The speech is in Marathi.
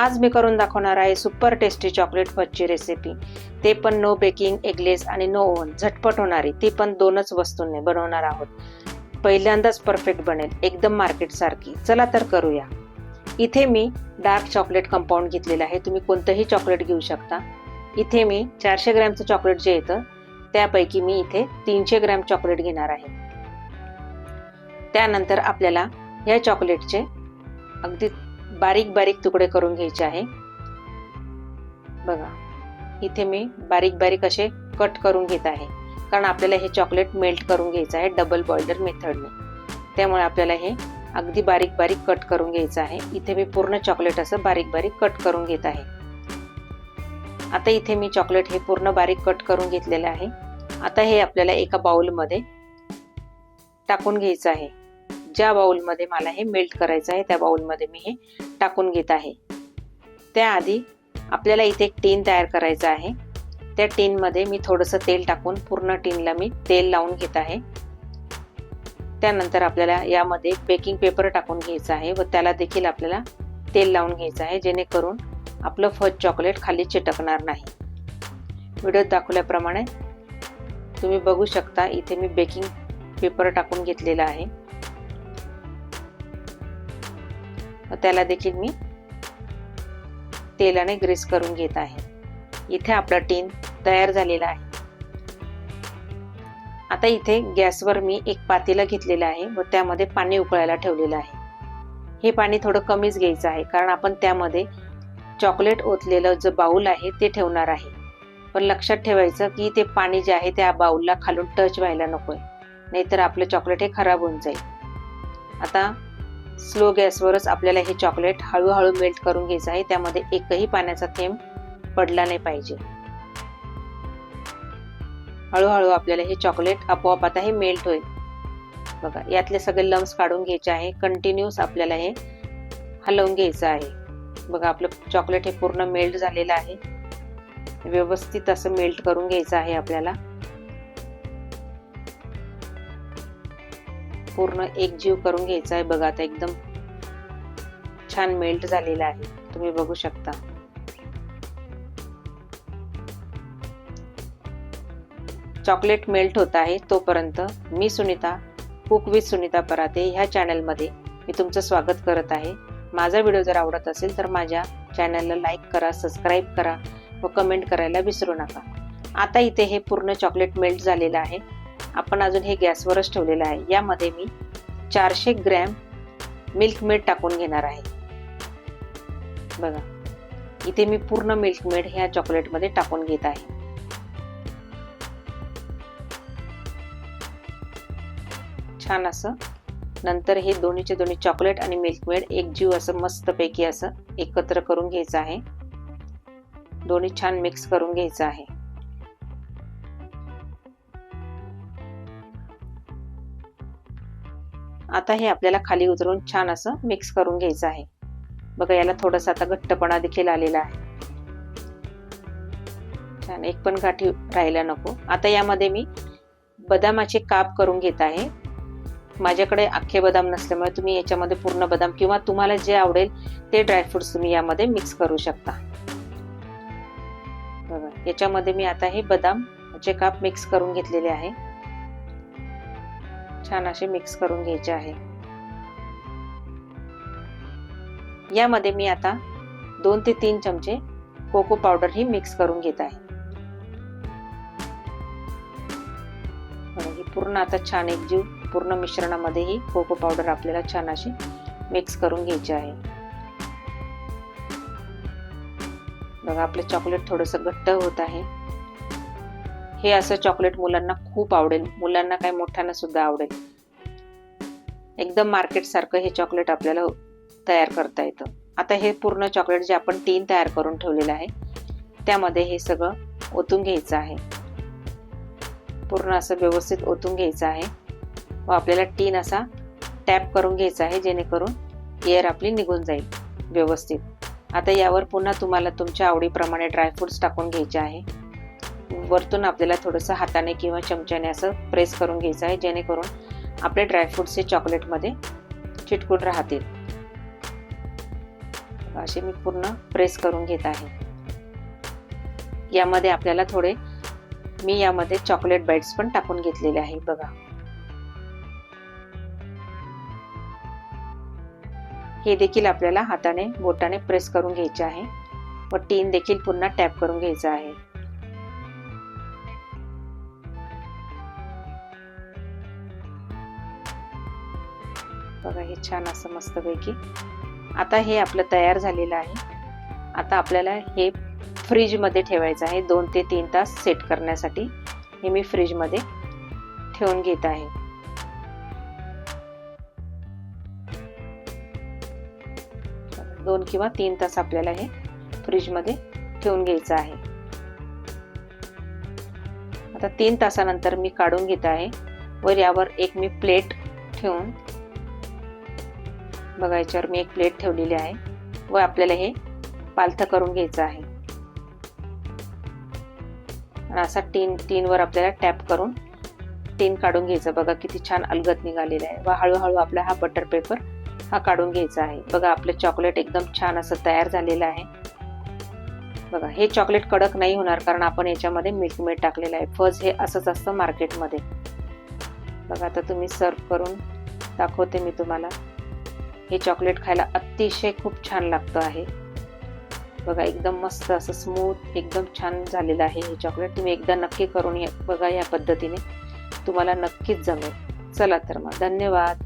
आज मी करून दाखवणार आहे सुपर टेस्टी चॉकलेट फजची रेसिपी ते पण नो बेकिंग एगलेस आणि नो ओव्हन झटपट होणारी ती पण दोनच वस्तूंनी बनवणार आहोत. पहिल्यांदाच परफेक्ट बनेल. एकदम मार्केटसारखी चला तर करूया. इथे मी डार्क चॉकलेट कंपाऊंड घेतलेलं आहे. तुम्ही कोणतंही चॉकलेट घेऊ शकता. इथे मी चारशे ग्रॅमचं चॉकलेट जे येतं त्यापैकी मी इथे तीनशे ग्रॅम चॉकलेट घेणार आहे. त्यानंतर आपल्याला या चॉकलेटचे अगदी बारीक बारीक तुकडे करून घ्यायचे आहे. बघा इथे मी बारीक बारीक असे कट करून घेत आहे. कारण आपल्याला हे चॉकलेट मेल्ट करून घ्यायचं आहे डबल बॉइलर मेथडने त्यामुळे आपल्याला हे अगदी बारीक बारीक कट करून घ्यायचं आहे. इथे मी पूर्ण चॉकलेट असं बारीक बारीक कट करून घेत आहे. आता इथे मी चॉकलेट हे पूर्ण बारीक कट करून घेतलेलं आहे. आता हे आपल्याला एका बाउलमध्ये टाकून घ्यायचं आहे. ज्या बाउलमध्ये मला हे मेल्ट करायचं आहे त्या बाउलमध्ये मी हे टाकून घेत आहे. त्याआधी आपल्याला इथे एक टीन तयार करायचं आहे. त्या टीनमध्ये मी थोडंसं तेल टाकून पूर्ण टीनला मी तेल लावून घेत आहे. त्यानंतर आपल्याला यामध्ये बेकिंग पेपर टाकून घ्यायचं आहे व त्याला देखील आपल्याला तेल लावून घ्यायचं आहे जेणेकरून आपलं फज चॉकलेट खाली चिटकणार नाही. व्हिडिओत दाखवल्याप्रमाणे तुम्ही बघू शकता इथे मी बेकिंग पेपर टाकून घेतलेला आहे. त्याला देखील मी तेलाने ग्रीस करून घेत आहे. इथे आपला टीन तयार झालेला आहे. आता इथे गॅसवर मी एक पातेला घेतलेला आहे व त्यामध्ये पाणी उकळायला ठेवलेलं आहे. हे पाणी थोडं कमीच घ्यायचं आहे कारण आपण त्यामध्ये चॉकलेट ओतलेलं जे बाऊल आहे ते ठेवणार आहे. पण लक्षात ठेवायचं की ते पाणी जे आहे त्या बाऊलला खालून टच व्हायला नकोय नाहीतर आपलं चॉकलेट हे खराब होऊन जाईल. आता स्लो गॅसवरच आपल्याला हे चॉकलेट हळूहळू मेल्ट करून घ्यायचं आहे. त्यामध्ये एकही पाण्याचा थेंब पडला नाही पाहिजे. हळूहळू आपल्याला हे चॉकलेट आपोआप आता हे मेल्ट होईल. बघा यातले सगळे लम्स काढून घ्यायचे आहे. कंटिन्यूस आपल्याला हे हलवून घ्यायचं आहे. बघा आपलं चॉकलेट हे पूर्ण मेल्ट झालेलं आहे. व्यवस्थित असं मेल्ट करून घ्यायचं आहे आपल्याला. पूर्ण एक जीव करून घ्यायचा आहे. बघा आता एकदम छान मेल्ट झालेला आहे. तुम्ही बघू शकता. चॉकलेट मेल्ट होत आहे तोपर्यंत मी सुनीता कुक विथ सुनीता पराते ह्या चॅनलमध्ये मी तुमचं स्वागत करत आहे. माझा व्हिडिओ जर आवडत असेल तर माझ्या चॅनलला लाईक करा सबस्क्राईब करा व कमेंट करायला विसरू नका. आता इथे हे पूर्ण चॉकलेट मेल्ट झालेलं आहे. आपण अजून हे गॅसवरच ठेवलेलं आहे. यामध्ये मी चारशे ग्रॅम मिल्क मेड टाकून घेणार आहे. बघा इथे मी पूर्ण मिल्क मेड ह्या चॉकलेटमध्ये टाकून घेत आहे. छान असं नंतर हे दोन्हीचे दोन्ही चॉकलेट आणि मिल्क मेड एक जीव असं मस्तपैकी असं एकत्र करून घ्यायचं आहे. दोन्ही छान मिक्स करून घ्यायचं आहे. आता हे आपल्याला खाली उतरून छान असं मिक्स करून घ्यायचं आहे. बघा याला थोडासा आता घट्टपणा देखील आलेला आहे. छान एक पण गाठी राहायला नको. आता यामध्ये मी बदामाचे काप करून घेत आहे. माझ्याकडे अख्खे बदाम नसल्यामुळे तुम्ही याच्यामध्ये पूर्ण बदाम किंवा तुम्हाला जे आवडेल ते ड्रायफ्रुट्स तुम्ही यामध्ये मिक्स करू शकता. बघा याच्यामध्ये मी आता हे बदामचे काप मिक्स करून घेतलेले आहे. छान असे मिक्स करून घ्यायचे आहे. यामध्ये मी आता दोन ते तीन चमचे कोको पावडर ही मिक्स करून घेत आहे. पूर्ण आता छान एक जीव पूर्ण मिश्रणामध्ये ही कोको पावडर आपल्याला छान अशी मिक्स करून घ्यायची आहे. बघा आपलं चॉकलेट थोडस घट्ट होत आहे. हे असं चॉकलेट मुलांना खूप आवडेल. मुलांना काय मोठ्यांना सुद्धा आवडेल. एकदम मार्केटसारखं हे चॉकलेट आपल्याला तयार करता येतं. आता हे पूर्ण चॉकलेट जे आपण टीन तयार करून ठेवलेलं आहे त्यामध्ये हे सगळं ओतून घ्यायचं आहे. पूर्ण असं व्यवस्थित ओतून घ्यायचं आहे. व आपल्याला टीन असा टॅप करून घ्यायचा आहे जेणेकरून एअर आपली निघून जाईल व्यवस्थित. आता यावर पुन्हा तुम्हाला तुमच्या आवडीप्रमाणे ड्रायफ्रुट्स टाकून घ्यायचे आहे. वरतून आपल्याला थोडंसं हाताने किंवा चमच्याने असं प्रेस करून घ्यायचं आहे जेणेकरून आपले ड्रायफ्रुट्सचे चॉकलेटमध्ये चिटकून राहतील. असे मी पूर्ण प्रेस करून घेत आहे. यामध्ये आपल्याला थोडे मी यामध्ये चॉकलेट बाईट्स पण टाकून घेतलेले आहे बघा. हे देखील आपल्याला हाताने बोटाने प्रेस करून घ्यायचे आहे व टीन देखील पुन्हा टॅप करून घ्यायचं आहे. बघा हे छान असं मस्तपैकी. आता हे आपलं तयार झालेलं आहे. आता आपल्याला हे फ्रीजमध्ये ठेवायचं आहे. दोन ते तीन तास सेट करण्यासाठी हे मी फ्रीजमध्ये ठेवून घेत आहे. दोन किंवा तीन तास आपल्याला हे फ्रीजमध्ये ठेवून घ्यायचं आहे. आता तीन तासानंतर मी काढून घेत आहे वर यावर एक मी प्लेट ठेवून बघा याच्यावर मी एक प्लेट ठेवलेली आहे. व आपल्याला हे पालथं करून घ्यायचं आहे. आणि असा टीन टीनवर आपल्याला टॅप करून टीन काढून घ्यायचं. बघा किती छान अलगत निघालेलं आहे. व हळूहळू आपला हा बटर पेपर हा काढून घ्यायचा आहे. बघा आपलं चॉकलेट एकदम छान असं तयार झालेलं आहे. बघा हे चॉकलेट कडक नाही होणार कारण आपण याच्यामध्ये मिल्क मेड टाकलेलं आहे. फज हे असंच असतं मार्केटमध्ये बघा आता तुम्ही सर्व करून दाखवते मी तुम्हाला. हे चॉकलेट खायला अतिशय खूप छान लागतं आहे. बघा एकदम मस्त असं स्मूथ एकदम छान झालेलं आहे हे चॉकलेट. तुम्ही एकदा नक्की करून बघा या पद्धतीने. तुम्हाला नक्कीच जमेल. चला तर मग धन्यवाद.